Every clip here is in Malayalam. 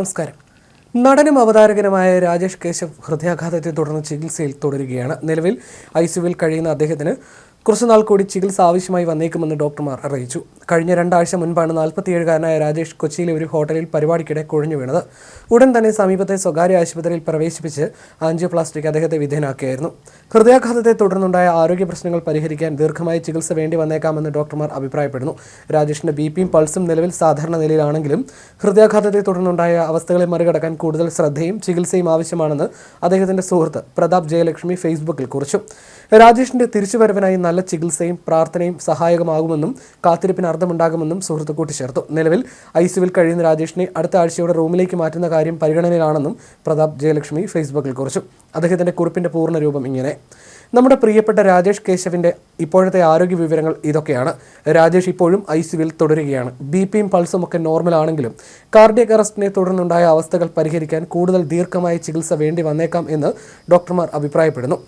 നമസ്കാരം. നടനും അവതാരകനുമായ രാജേഷ് കേശവ് ഹൃദയാഘാതത്തെ തുടർന്ന് ചികിത്സയിൽ തുടരുകയാണ്. നിലവിൽ ഐ കഴിയുന്ന അദ്ദേഹത്തിന് കുറച്ചുനാൾ കൂടി ചികിത്സ ആവശ്യമായി വന്നേക്കുമെന്ന് ഡോക്ടർമാർ അറിയിച്ചു. കഴിഞ്ഞ രണ്ടാഴ്ച മുൻപാണ് നാൽപ്പത്തിയേഴുകാരനായ രാജേഷ് കൊച്ചിയിലെ ഒരു ഹോട്ടലിൽ പരിപാടിക്കിടെ കുഴഞ്ഞു വീണത്. ഉടൻ തന്നെ സമീപത്തെ സ്വകാര്യ ആശുപത്രിയിൽ പ്രവേശിപ്പിച്ച് ആൻജിയോപ്ലാസ്റ്റിക് അദ്ദേഹത്തെ വിധേയനാക്കിയായിരുന്നു. ഹൃദയാഘാതത്തെ തുടർന്നുണ്ടായ ആരോഗ്യ പ്രശ്നങ്ങൾ പരിഹരിക്കാൻ ദീർഘമായ ചികിത്സ വേണ്ടി വന്നേക്കാമെന്ന് ഡോക്ടർമാർ അഭിപ്രായപ്പെടുന്നു. രാജേഷിന്റെ ബി പിയും പൾസും നിലവിൽ സാധാരണ നിലയിലാണെങ്കിലും ഹൃദയാഘാതത്തെ തുടർന്നുണ്ടായ അവസ്ഥകളെ മറികടക്കാൻ കൂടുതൽ ശ്രദ്ധയും ചികിത്സയും ആവശ്യമാണെന്ന് അദ്ദേഹത്തിന്റെ സുഹൃത്ത് പ്രതാപ് ജയലക്ഷ്മി ഫേസ്ബുക്കിൽ കുറിച്ചു. രാജേഷിന്റെ തിരിച്ചുവരവിനായി നല്ല ചികിത്സയും പ്രാർത്ഥനയും സഹായകമാകുമെന്നും കാത്തിരിപ്പിന് അർത്ഥമുണ്ടാകുമെന്നും സുഹൃത്ത് കൂട്ടിച്ചേർത്തു. നിലവിൽ ഐ സിയുവിൽ കഴിയുന്ന രാജേഷിനെ അടുത്ത ആഴ്ചയോടെ റൂമിലേക്ക് മാറ്റുന്ന കാര്യം പരിഗണനയിലാണെന്നും പ്രതാപ് ജയലക്ഷ്മി ഫേസ്ബുക്കിൽ കുറിച്ചു. അദ്ദേഹത്തിന്റെ കുറിപ്പിന്റെ പൂർണ രൂപം ഇങ്ങനെ. നമ്മുടെ പ്രിയപ്പെട്ട രാജേഷ് കേശവിന്റെ ഇപ്പോഴത്തെ ആരോഗ്യ വിവരങ്ങൾ ഇതൊക്കെയാണ്. രാജേഷ് ഇപ്പോഴും ഐ സിയുവിൽ തുടരുകയാണ്. ബി പിയും പൾസും ഒക്കെ നോർമൽ ആണെങ്കിലും കാർഡിയക് അറസ്റ്റിനെ തുടർന്നുണ്ടായ അവസ്ഥകൾ പരിഹരിക്കാൻ കൂടുതൽ ദീർഘമായ ചികിത്സ വേണ്ടി വന്നേക്കാം എന്ന് ഡോക്ടർമാർ അഭിപ്രായപ്പെടുന്നു.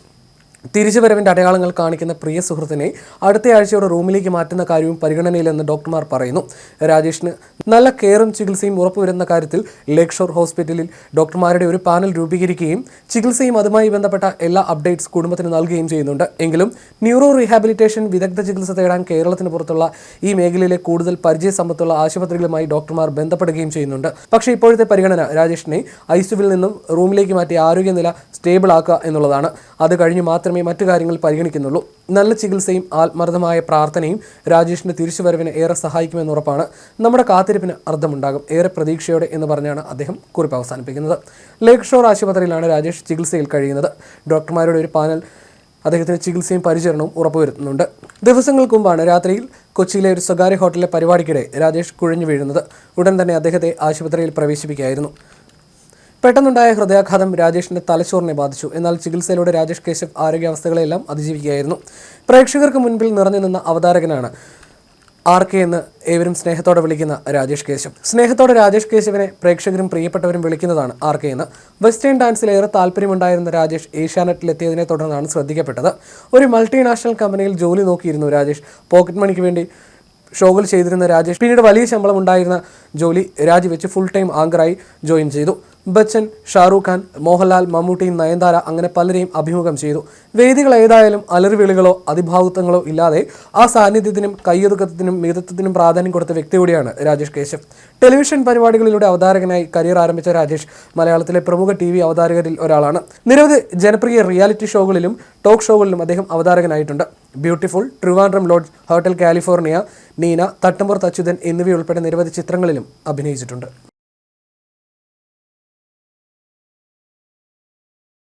തിരിച്ചുവരവിന്റെ അടയാളങ്ങൾ കാണിക്കുന്ന പ്രിയ സുഹൃത്തിനെ അടുത്ത ആഴ്ചയോടെ റൂമിലേക്ക് മാറ്റുന്ന കാര്യവും പരിഗണനയിലെന്ന് ഡോക്ടർമാർ പറയുന്നു. രാജേഷിന് നല്ല കെയറും ചികിത്സയും ഉറപ്പുവരുന്ന കാര്യത്തിൽ ലേക്ക് ഷോർ ഹോസ്പിറ്റലിൽ ഡോക്ടർമാരുടെ ഒരു പാനൽ രൂപീകരിക്കുകയും ചികിത്സയും അതുമായി ബന്ധപ്പെട്ട എല്ലാ അപ്ഡേറ്റ്സ് കുടുംബത്തിന് നൽകുകയും ചെയ്യുന്നുണ്ട്. എങ്കിലും ന്യൂറോ റീഹാബിലിറ്റേഷൻ വിദഗ്ധ ചികിത്സ തേടാൻ കേരളത്തിന് പുറത്തുള്ള ഈ മേഖലയിലെ കൂടുതൽ പരിചയ സമ്പത്തുള്ള ആശുപത്രികളുമായി ഡോക്ടർമാർ ബന്ധപ്പെടുകയും ചെയ്യുന്നുണ്ട്. പക്ഷേ ഇപ്പോഴത്തെ പരിഗണന രാജേഷിനെ ഐസ്യുവിൽ നിന്നും റൂമിലേക്ക് മാറ്റി ആരോഗ്യനില സ്റ്റേബിൾ ആക്കുക എന്നുള്ളതാണ്. അത് കഴിഞ്ഞ് മാത്രമേ മറ്റു കാര്യങ്ങൾ പരിഗണിക്കുന്നുള്ളൂ. നല്ല ചികിത്സയും ആത്മാർത്ഥമായ പ്രാർത്ഥനയും രാജേഷിന്റെ തിരിച്ചുവരവിന് ഏറെ സഹായിക്കുമെന്ന് ഉറപ്പാണ്. നമ്മുടെ കാത്തിരിപ്പിന് അർത്ഥമുണ്ടാകും ഏറെ പ്രതീക്ഷയോടെ എന്ന് പറഞ്ഞാണ് അദ്ദേഹം കുറിപ്പ് അവസാനിപ്പിക്കുന്നത്. ലേക്ക് ഷോർ ആശുപത്രിയിലാണ് രാജേഷ് ചികിത്സയിൽ കഴിയുന്നത്. ഡോക്ടർമാരുടെ ഒരു പാനൽ അദ്ദേഹത്തിന് ചികിത്സയും പരിചരണവും ഉറപ്പുവരുത്തുന്നുണ്ട്. ദിവസങ്ങൾക്ക് മുമ്പാണ് രാത്രിയിൽ കൊച്ചിയിലെ ഒരു സ്വകാര്യ ഹോട്ടലിലെ പരിപാടിക്കിടെ രാജേഷ് കുഴഞ്ഞു വീഴുന്നത്. ഉടൻ തന്നെ അദ്ദേഹത്തെ ആശുപത്രിയിൽ പ്രവേശിപ്പിക്കുകയായിരുന്നു. പെട്ടെന്നുണ്ടായ ഹൃദയാഘാതം രാജേഷിന്റെ തലച്ചോറിനെ ബാധിച്ചു. എന്നാൽ ചികിത്സയിലൂടെ രാജേഷ് കേശവ് ആരോഗ്യാവസ്ഥകളെല്ലാം അതിജീവിക്കുകയായിരുന്നു. പ്രേക്ഷകർക്ക് മുൻപിൽ നിറഞ്ഞു നിന്ന അവതാരകനാണ് ആർ കെ എന്ന് ഏവരും സ്നേഹത്തോടെ വിളിക്കുന്ന രാജേഷ് കേശവ്. സ്നേഹത്തോടെ രാജേഷ് കേശവിനെ പ്രേക്ഷകരും പ്രിയപ്പെട്ടവരും വിളിക്കുന്നതാണ് ആർ കെ എന്ന്. വെസ്റ്റേൺ ഡാൻസിൽ ഏറെ താല്പര്യമുണ്ടായിരുന്ന രാജേഷ് ഏഷ്യാനെറ്റിലെത്തിയതിനെ തുടർന്നാണ് ശ്രദ്ധിക്കപ്പെട്ടത്. ഒരു മൾട്ടിനാഷണൽ കമ്പനിയിൽ ജോലി നോക്കിയിരുന്നു രാജേഷ്. പോക്കറ്റ് മണിക്ക് വേണ്ടി ഷോകൾ ചെയ്തിരുന്ന രാജേഷ് പിന്നീട് വലിയ ശമ്പളം ഉണ്ടായിരുന്ന ജോലി രാജിവെച്ച് ഫുൾ ടൈം ആങ്കറായി ജോയിൻ ചെയ്തു. ബച്ചൻ ഷാറൂഖ് ഖാൻ മോഹൻലാൽ മമ്മൂട്ടി നയൻതാര അങ്ങനെ പലരെയും അഭിമുഖം ചെയ്തു. വേദികൾ ഏതായാലും അലറിവിളികളോ അതിഭാവുത്വങ്ങളോ ഇല്ലാതെ ആ സാന്നിധ്യത്തിനും കയ്യൊതുക്കത്തിനും മിതത്വത്തിനും പ്രാധാന്യം കൊടുത്ത വ്യക്തി കൂടിയാണ് രാജേഷ് കേശവ്. ടെലിവിഷൻ പരിപാടികളിലൂടെ അവതാരകനായി കരിയർ ആരംഭിച്ച രാജേഷ് മലയാളത്തിലെ പ്രമുഖ ടി വി അവതാരകരിൽ ഒരാളാണ്. നിരവധി ജനപ്രിയ റിയാലിറ്റി ഷോകളിലും ടോക്ക് ഷോകളിലും അദ്ദേഹം അവതാരകനായിട്ടുണ്ട്. Beautiful Trivandrum lodge hotel California Neena Thattumpurath Achuthan എന്നിവയുൾപ്പെടെ നിരവധി ചിത്രങ്ങളിലും അഭിനയിച്ചിട്ടുണ്ട്.